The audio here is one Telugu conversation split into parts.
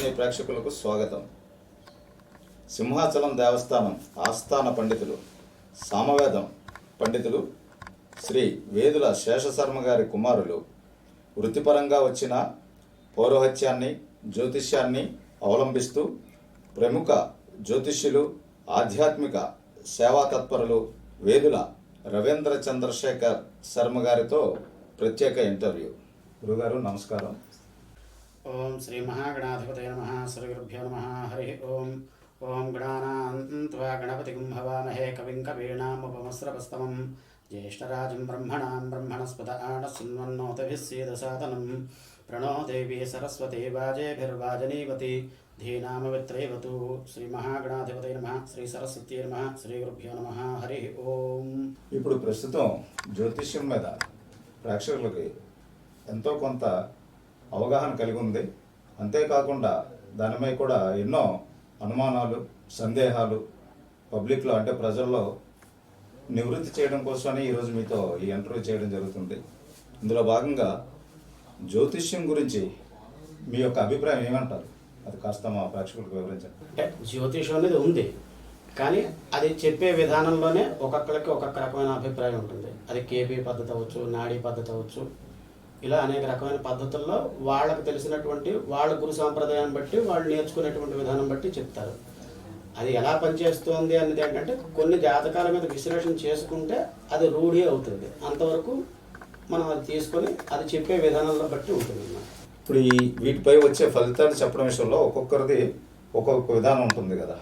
సినీ ప్రేక్షకులకు స్వాగతం. సింహాచలం దేవస్థానం ఆస్థాన పండితులు సామవేదం పండితులు శ్రీ వేదుల శేషశర్మ గారి కుమారులు వృత్తిపరంగా వచ్చిన పౌరోహత్యాన్ని జ్యోతిష్యాన్ని అవలంబిస్తూ ప్రముఖ జ్యోతిష్యులు ఆధ్యాత్మిక సేవా తత్పరులు వేదుల రవీంద్ర చంద్రశేఖర్ శర్మ గారితో ప్రత్యేక ఇంటర్వ్యూ. గురుగారు నమస్కారం. ఓం శ్రీ మహాగణాధిపతయ నమ శ్రీగురుభ్యో నమ హరి ఓం. ఓం గణానాన్వా గణపతి కుంభవామహే కవిం కవీనాముపమస్రవస్తమం. జ్యేష్టరాజం బ్రహ్మణాం బ్రహ్మణస్పద ఆడశృణ్వన్నోతభిస్సీదసాదనం ప్రణో దేవీ సరస్వతి వాజేభిర్వాజనీవతి ధీనామవిత్రైవతు శ్రీ మహాగణాధిపతయ నమ శ్రీ సరస్వతి నమ శ్రీ గురుభ్యో నమ హరి ఓం. ఇప్పుడు ప్రస్తుతం జ్యోతిష్యం మీద ప్రేక్షకులకి ఎంతో కొంత అవగాహన కలిగి ఉంది అంతేకాకుండా దానిపై కూడా ఎన్నో అనుమానాలు సందేహాలు పబ్లిక్లో అంటే ప్రజల్లో నివృత్తి చేయడం కోసమని ఈరోజు మీతో ఈ ఇంటర్వ్యూ చేయడం జరుగుతుంది. ఇందులో భాగంగా జ్యోతిష్యం గురించి మీ యొక్క అభిప్రాయం ఏమంటారు? అది కాస్త మా ప్రేక్షకులకు వివరించండి. అంటే జ్యోతిషం అనేది ఉంది కానీ అది చెప్పే విధానంలోనే ఒక్కొక్కరికి ఒక్కొక్క రకమైన అభిప్రాయం ఉంటుంది. అది కేపీ పద్ధతి అవ్వచ్చు నాడీ పద్ధతి అవ్వచ్చు ఇలా అనేక రకమైన పద్ధతుల్లో వాళ్ళకు తెలిసినటువంటి వాళ్ళ గురు సాంప్రదాయాన్ని బట్టి వాళ్ళు నేర్చుకునేటువంటి విధానం బట్టి చెప్తారు. అది ఎలా పనిచేస్తోంది అనేది ఏంటంటే కొన్ని జాతకాల మీద విశ్లేషణ చేసుకుంటే అది రూఢి అవుతుంది. అంతవరకు మనం అది తీసుకొని అది చెప్పే విధానంలో బట్టి ఉంటుంది అన్నమాట ఇప్పుడు ఈ వీటిపై వచ్చే ఫలితాలు చెప్పడం విషయంలో ఒక్కొక్కరిది ఒక్కొక్క విధానం ఉంటుంది కదా.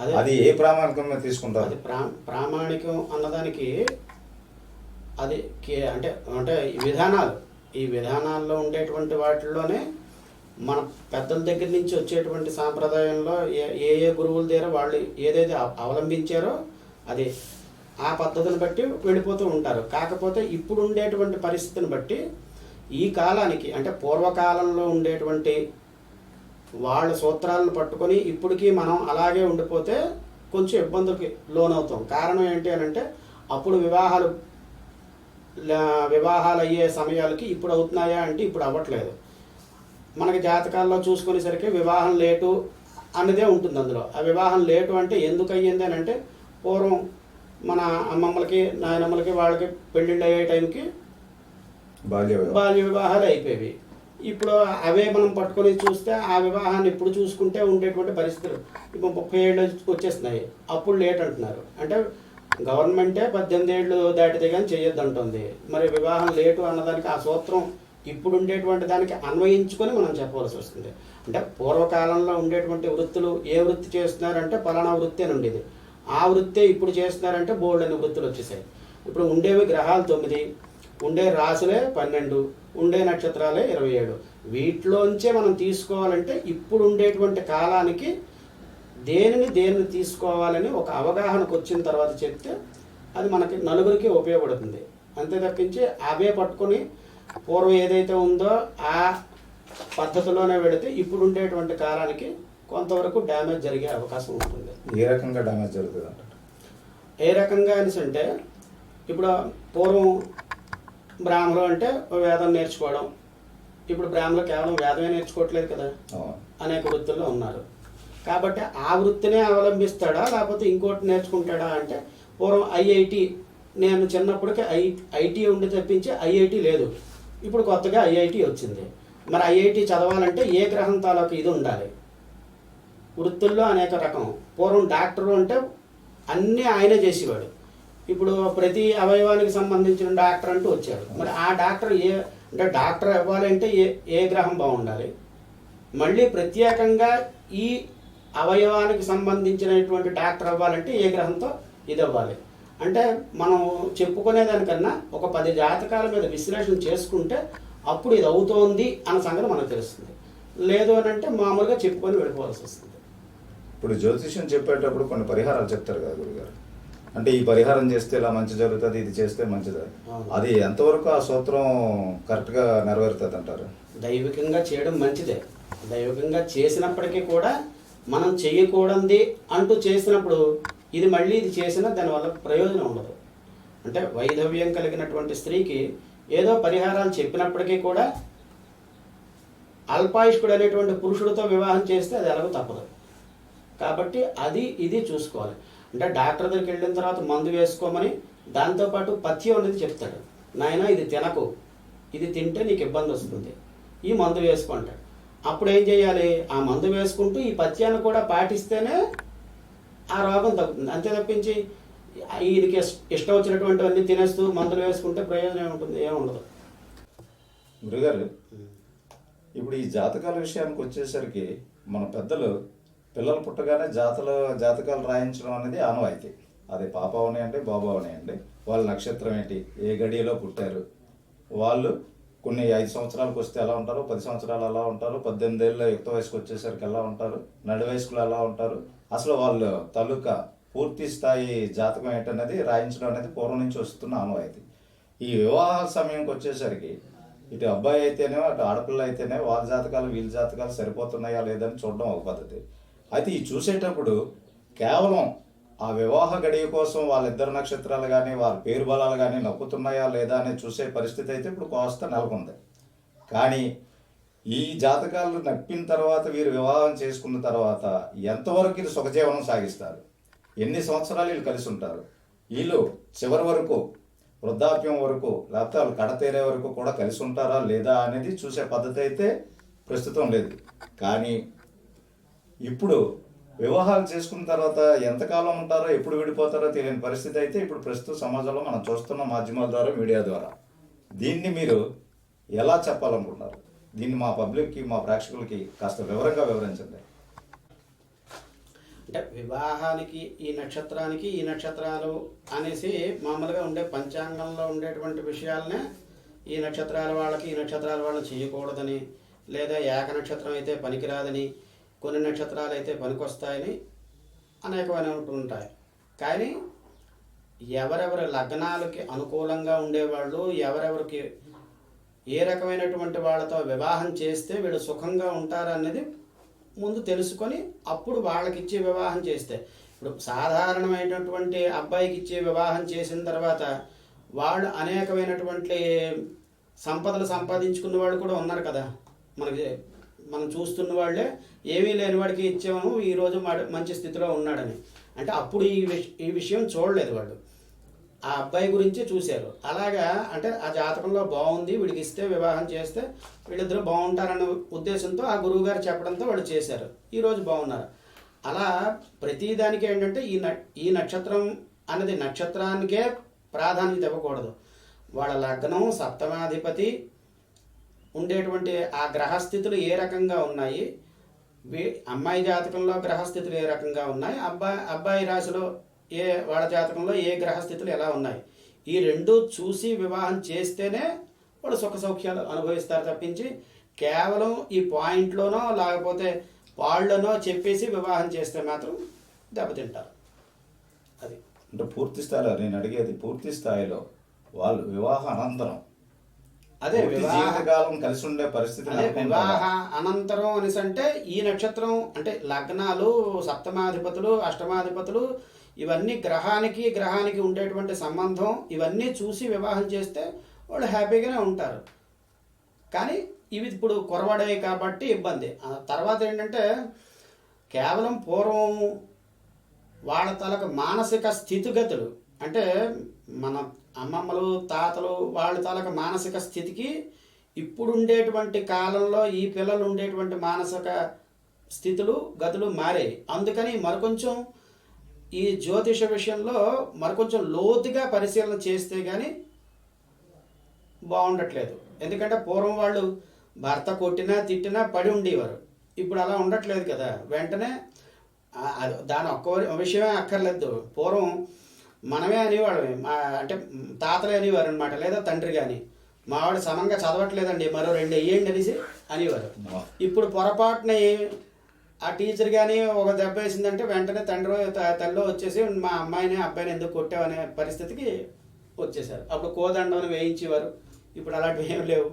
అదే. అది ఏ ప్రామాణికంగా తీసుకుంటారు? అది ప్రా ప్రామాణికం అన్నదానికి అది కే- అంటే అంటే విధానాలు ఈ విధానాల్లో ఉండేటువంటి వాటిల్లోనే మన పెద్దల దగ్గర నుంచి వచ్చేటువంటి సాంప్రదాయంలో ఏ ఏ ఏ గురువుల దగ్గర వాళ్ళు ఏదైతే అవలంబించారో అది. ఆ పద్ధతిని బట్టి వెళ్ళిపోతూ ఉంటారు. కాకపోతే ఇప్పుడు ఉండేటువంటి పరిస్థితిని బట్టి ఈ కాలానికి అంటే పూర్వకాలంలో ఉండేటువంటి వాళ్ళ సూత్రాలను పట్టుకొని ఇప్పటికీ మనం అలాగే ఉండిపోతే కొంచెం ఇబ్బందులకి లోనవుతాం. కారణం ఏంటి అని అంటే అప్పుడు వివాహాలు వివాహాలు అయ్యే సమయాలకి ఇప్పుడు అవుతున్నాయా అంటే ఇప్పుడు అవ్వట్లేదు. మనకి జాతకాల్లో చూసుకునేసరికి వివాహం లేటు అన్నదే ఉంటుంది అందులో. ఆ వివాహం లేటు అంటే ఎందుకు అయ్యింది అని అంటే పూర్వం మన అమ్మమ్మలకి నాయనమ్మలకి వాళ్ళకి పెళ్ళిళ్ళు అయ్యే టైంకి బాల్య. బాల్య వివాహాలు అయిపోయేవి. ఇప్పుడు అవే మనం పట్టుకొని చూస్తే ఆ వివాహాన్ని ఇప్పుడు చూసుకుంటే ఉండేటువంటి పరిస్థితులు ఇప్పుడు ముప్పై ఏళ్ళు వచ్చేస్తున్నాయి. అప్పుడు లేట్ అంటున్నారు. అంటే గవర్నమెంటే పద్దెనిమిది ఏళ్ళు దాటితే కానీ చేయొద్దు అంటుంది మరి వివాహం లేటు అన్నదానికి ఆ సూత్రం ఇప్పుడు ఉండేటువంటి దానికి అన్వయించుకొని మనం చెప్పవలసి వస్తుంది. అంటే పూర్వకాలంలో ఉండేటువంటి వృత్తులు ఏ వృత్తి చేస్తున్నారంటే పలానా వృత్తి అని ఉండేది. ఆ వృత్తే ఇప్పుడు చేస్తున్నారంటే బోల్డ్ అనే వృత్తులు వచ్చేసాయి. ఇప్పుడు ఉండేవి గ్రహాలు తొమ్మిది ఉండే రాసులే పన్నెండు ఉండే నక్షత్రాలే ఇరవై ఏడు. వీటిలోంచే మనం తీసుకోవాలంటే ఇప్పుడు ఉండేటువంటి కాలానికి దేనిని దేనిని తీసుకోవాలని ఒక అవగాహనకు వచ్చిన తర్వాత చెప్తే అది మనకి నలుగురికి ఉపయోగపడుతుంది. అంతే తప్పించి అవే పట్టుకొని పూర్వం ఏదైతే ఉందో ఆ పద్ధతిలోనే పెడితే ఇప్పుడు ఉండేటువంటి కాలానికి కొంతవరకు డ్యామేజ్ జరిగే అవకాశం ఉంటుంది. ఏ రకంగా డ్యామేజ్ జరుగుతుంది ఏ రకంగా అనేసి అంటే ఇప్పుడు పూర్వం బ్రాహ్మలు అంటే వేదం నేర్చుకోవడం ఇప్పుడు బ్రాహ్మలు కేవలం వేదమే నేర్చుకోవట్లేదు కదా. అనేక వృత్తుల్లో ఉన్నారు. కాబట్టి ఆ వృత్తినే అవలంబిస్తాడా లేకపోతే ఇంకోటి నేర్చుకుంటాడా అంటే పూర్వం ఐఐటి నేను చిన్నప్పటికే ఐ ఐటీ ఉండి తప్పించి ఐఐటి లేదు. ఇప్పుడు కొత్తగా ఐఐటి వచ్చింది. మరి ఐఐటి చదవాలంటే ఏ గ్రహం తాలూకు ఇది ఉండాలి? వృత్తుల్లో అనేక రకం. పూర్వం డాక్టర్ అంటే అన్నీ ఆయనే చేసేవాడు. ఇప్పుడు ప్రతి అవయవానికి సంబంధించిన డాక్టర్ అంటూ వచ్చారు. మరి ఆ డాక్టర్ ఏ అంటే డాక్టర్ అవ్వాలంటే ఏ ఏ గ్రహం బాగుండాలి? మళ్ళీ ప్రత్యేకంగా ఈ అవయవానికి సంబంధించినటువంటి డాక్టర్ అవ్వాలంటే ఏ గ్రహంతో ఇది అవ్వాలి. అంటే మనం చెప్పుకునేదానికన్నా ఒక పది జాతకాల మీద విశ్లేషణ చేసుకుంటే అప్పుడు ఇది అవుతోంది అన్న సంగతి మనకు తెలుస్తుంది. లేదు అని అంటే మామూలుగా చెప్పుకొని వెళ్ళిపోవాల్సి వస్తుంది. ఇప్పుడు జ్యోతిష్యం చెప్పేటప్పుడు కొన్ని పరిహారాలు చెప్తారు కదా గురుగారు. అంటే ఈ పరిహారం చేస్తే ఇలా మంచి జరుగుతుంది ఇది చేస్తే మంచిది. అది ఎంతవరకు ఆ సూత్రం కరెక్ట్గా నెరవేరుతుంది అంటారు దైవికంగా చేయడం మంచిదే. దైవికంగా చేసినప్పటికీ కూడా మనం చేయకూడదు అంటూ చేసినప్పుడు ఇది మళ్ళీ ఇది చేసినా దానివల్ల ప్రయోజనం ఉండదు. అంటే వైధవ్యం కలిగినటువంటి స్త్రీకి ఏదో పరిహారాలు చెప్పినప్పటికీ కూడా అల్పాయుష్కుడు అనేటువంటి పురుషుడితో వివాహం చేస్తే అది ఎలాగో తప్పదు. కాబట్టి అది ఇది చూసుకోవాలి. అంటే డాక్టర్ దగ్గరికి వెళ్ళిన తర్వాత మందు వేసుకోమని దాంతోపాటు పథ్యం అనేది చెప్తాడు. నాయన ఇది తినకు. ఇది తింటే నీకు ఇబ్బంది వస్తుంది. ఈ మందు వేసుకుంటాడు అప్పుడు ఏం చేయాలి? ఆ మందు వేసుకుంటూ ఈ పత్యాన్ని కూడా పాటిస్తేనే ఆ రోగం తగ్గుతుంది. అంతే తప్పించి వీరికి ఇష్టం వచ్చినటువంటివన్నీ తినేస్తూ మందులు వేసుకుంటే ప్రయోజనం ఏముంటుంది? ఏముండదు గురుగారు ఇప్పుడు ఈ జాతకాల విషయానికి వచ్చేసరికి మన పెద్దలు పిల్లలు పుట్టగానే జాతలు జాతకాలు రాయించడం అనేది ఆనవాయితీ. అది పాప అవనియండి బాబు అవనియండి. వాళ్ళ నక్షత్రం ఏంటి? ఏ గడియలో పుట్టారు? వాళ్ళు కొన్ని ఐదు సంవత్సరాలకు వస్తే ఎలా ఉంటారు? పది సంవత్సరాలు ఎలా ఉంటారు? పద్దెనిమిది ఏళ్ళ యుక్త వయసుకు వచ్చేసరికి ఎలా ఉంటారు? నడి వయసులో ఎలా ఉంటారు? అసలు వాళ్ళు తాలూకా పూర్తి స్థాయి జాతకం ఏంటనేది రాయించడం అనేది పూర్వం నుంచి వస్తున్న ఆనవాయితీ. ఈ వివాహ సమయంకి వచ్చేసరికి ఇటు అబ్బాయి అయితేనే అటు ఆడపిల్ల అయితేనే వాళ్ళ జాతకాలు వీళ్ళ జాతకాలు సరిపోతున్నాయా లేదని చూడడం ఒక పద్ధతి. అయితే ఈ చూసేటప్పుడు కేవలం ఆ వివాహ గడియ కోసం వాళ్ళిద్దరు నక్షత్రాలు కానీ వాళ్ళ పేరు బలాలు కానీ నొక్కుతున్నాయా లేదా అని చూసే పరిస్థితి అయితే ఇప్పుడు కాస్త నెలకొంది. కానీ ఈ జాతకాలు నప్పిన తర్వాత వీరు వివాహం చేసుకున్న తర్వాత ఎంతవరకు ఇది సుఖజీవనం సాగిస్తారు? ఎన్ని సంవత్సరాలు వీళ్ళు కలిసి ఉంటారు? వీళ్ళు చివరి వరకు వృద్ధాప్యం వరకు లేకపోతే వాళ్ళు కడతేరే వరకు కూడా కలిసి ఉంటారా లేదా అనేది చూసే పద్ధతి అయితే ప్రస్తుతం లేదు. కానీ ఇప్పుడు వివాహాలు చేసుకున్న తర్వాత ఎంతకాలం ఉంటారో ఎప్పుడు విడిపోతారో తెలియని పరిస్థితి అయితే ఇప్పుడు ప్రస్తుత సమాజంలో మనం చూస్తున్న మాధ్యమాల ద్వారా మీడియా ద్వారా. దీన్ని మీరు ఎలా చెప్పాలనుకుంటున్నారు? దీన్ని మా పబ్లిక్కి మా ప్రేక్షకులకి కాస్త వివరంగా వివరించండి. అంటే వివాహానికి ఈ నక్షత్రానికి ఈ నక్షత్రాలు అనేసి మామూలుగా ఉండే పంచాంగంలో ఉండేటువంటి విషయాలనే ఈ నక్షత్రాల వాళ్ళకి ఈ నక్షత్రాల వాళ్ళని చేయకూడదని లేదా ఏక నక్షత్రం అయితే పనికిరాదని కొన్ని నక్షత్రాలు అయితే పనికొస్తాయని అనేకమైన ఉంటాయి కానీ ఎవరెవరి లగ్నాలకి అనుకూలంగా ఉండేవాళ్ళు ఎవరెవరికి ఏ రకమైనటువంటి వాళ్ళతో వివాహం చేస్తే వీళ్ళు సుఖంగా ఉంటారన్నది ముందు తెలుసుకొని అప్పుడు వాళ్ళకి ఇచ్చే వివాహం చేస్తే. ఇప్పుడు సాధారణమైనటువంటి అబ్బాయికి ఇచ్చే వివాహం చేసిన తర్వాత వాళ్ళు అనేకమైనటువంటి సంపదలు సంపాదించుకున్న వాళ్ళు కూడా ఉన్నారు కదా. మనకి మనం చూస్తున్న వాళ్ళే ఏమీ లేని వాడికి ఇచ్చాము ఈరోజు మంచి స్థితిలో ఉన్నాడని. అంటే అప్పుడు ఈ విష ఈ విషయం చూడలేదు వాళ్ళు ఆ అబ్బాయి గురించి చూశారు. అలాగా అంటే ఆ జాతకంలో బాగుంది వీడికి ఇస్తే వివాహం చేస్తే వీళ్ళిద్దరూ బాగుంటారన్న ఉద్దేశంతో ఆ గురువు గారు చెప్పడంతో వాళ్ళు చేశారు. ఈరోజు బాగున్నారు. అలా ప్రతిదానికి ఏంటంటే ఈ న ఈ నక్షత్రం అన్నది నక్షత్రానికే ప్రాధాన్యత ఇవ్వకూడదు. వాళ్ళ లగ్నం సప్తమాధిపతి ఉండేటువంటి ఆ గ్రహస్థితులు ఏ రకంగా ఉన్నాయి? అమ్మాయి జాతకంలో గ్రహస్థితులు ఏ రకంగా ఉన్నాయి? అబ్బాయి అబ్బాయి రాశిలో ఏ వాళ్ళ జాతకంలో ఏ గ్రహస్థితులు ఎలా ఉన్నాయి? ఈ రెండు చూసి వివాహం చేస్తేనే వాడు సుఖ సౌఖ్యాలు అనుభవిస్తారు తప్పించి కేవలం ఈ పాయింట్లోనో లేకపోతే వాళ్ళనో చెప్పేసి వివాహం చేస్తే మాత్రం దెబ్బతింటారు. అది. అంటే పూర్తి స్థాయిలో నేను అడిగేది పూర్తి స్థాయిలో వాళ్ళు వివాహ అనంతరం అదే జీవితకాలం కలిసి ఉండే పరిస్థితి? వివాహ అనంతరం అనేసి అంటే ఈ నక్షత్రం అంటే లగ్నాలు సప్తమాధిపతులు అష్టమాధిపతులు ఇవన్నీ గ్రహానికి గ్రహానికి ఉండేటువంటి సంబంధం ఇవన్నీ చూసి వివాహం చేస్తే వాళ్ళు హ్యాపీగానే ఉంటారు కానీ ఇవి ఇప్పుడు కొరవడాయి కాబట్టి ఇబ్బంది తర్వాత ఏంటంటే కేవలం పూర్వం వాళ్ళ తలకు మానసిక స్థితిగతులు అంటే మన అమ్మమ్మలు తాతలు వాళ్ళ తాలూకు మానసిక స్థితికి ఇప్పుడు ఉండేటువంటి కాలంలో ఈ పిల్లలు ఉండేటువంటి మానసిక స్థితులు గతులు మారాయి. అందుకని మరికొంచెం ఈ జ్యోతిష విషయంలో మరికొంచెం లోతుగా పరిశీలన చేస్తే కానీ బాగుండట్లేదు. ఎందుకంటే పూర్వం వాళ్ళు భర్త కొట్టినా తిట్టినా పడి ఉండేవారు. ఇప్పుడు అలా ఉండట్లేదు కదా. వెంటనే దాని ఒక్క విషయమే అక్కర్లేదు. పూర్వం మనమే అనేవాళ్ళమే. మా అంటే తాతలే అనేవారు అనమాట లేదా తండ్రి కానీ మావాడు సమంగా చదవట్లేదండి. మరో రెండు వేయండి అనేసి అనేవారు. ఇప్పుడు పొరపాటున ఆ టీచర్ కానీ ఒక దెబ్బ వేసిందంటే వెంటనే తండ్రి తల్లి వచ్చేసి మా అమ్మాయిని అబ్బాయిని ఎందుకు కొట్టావనే పరిస్థితికి వచ్చేసారు అప్పుడు కోదండం వేయించేవారు. ఇప్పుడు అలాంటివి ఏం లేవు.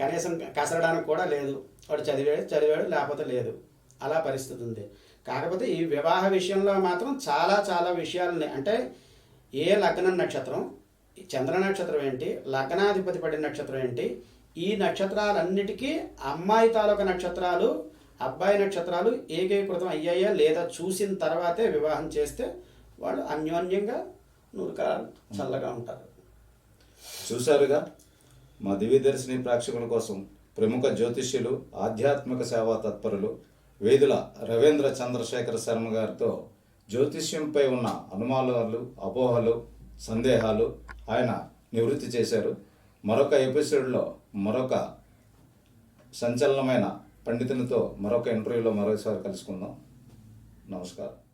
కనీసం కసరడానికి కూడా లేదు. వాడు చదివాడు చదివాడు లేకపోతే లేదు. అలా పరిస్థితి ఉంది కాకపోతే ఈ వివాహ విషయంలో మాత్రం చాలా చాలా విషయాలని అంటే ఏ లగ్నం నక్షత్రం? చంద్ర నక్షత్రం ఏంటి? లగ్నాధిపతి పడిన నక్షత్రం ఏంటి? ఈ నక్షత్రాలన్నిటికీ అమ్మాయి తాలూకా నక్షత్రాలు అబ్బాయి నక్షత్రాలు ఏకీకృతం అయ్యాయా లేదా చూసిన తర్వాతే వివాహం చేస్తే వాళ్ళు అన్యోన్యంగా నూరుకాలు చల్లగా ఉంటారు. చూశారుగా? మా దివ్యదర్శిని ప్రేక్షకుల కోసం ప్రముఖ జ్యోతిష్యులు ఆధ్యాత్మిక సేవా తత్పరులు వేదుల రవీంద్ర చంద్రశేఖర శర్మ గారితో జ్యోతిష్యంపై ఉన్న అనుమానాలు అపోహలు సందేహాలు ఆయన నివృత్తి చేశారు. మరొక ఎపిసోడ్లో మరొక సంచలనమైన పండితునితో మరొక ఇంటర్వ్యూలో మరోసారి కలుసుకుందాం. నమస్కారం.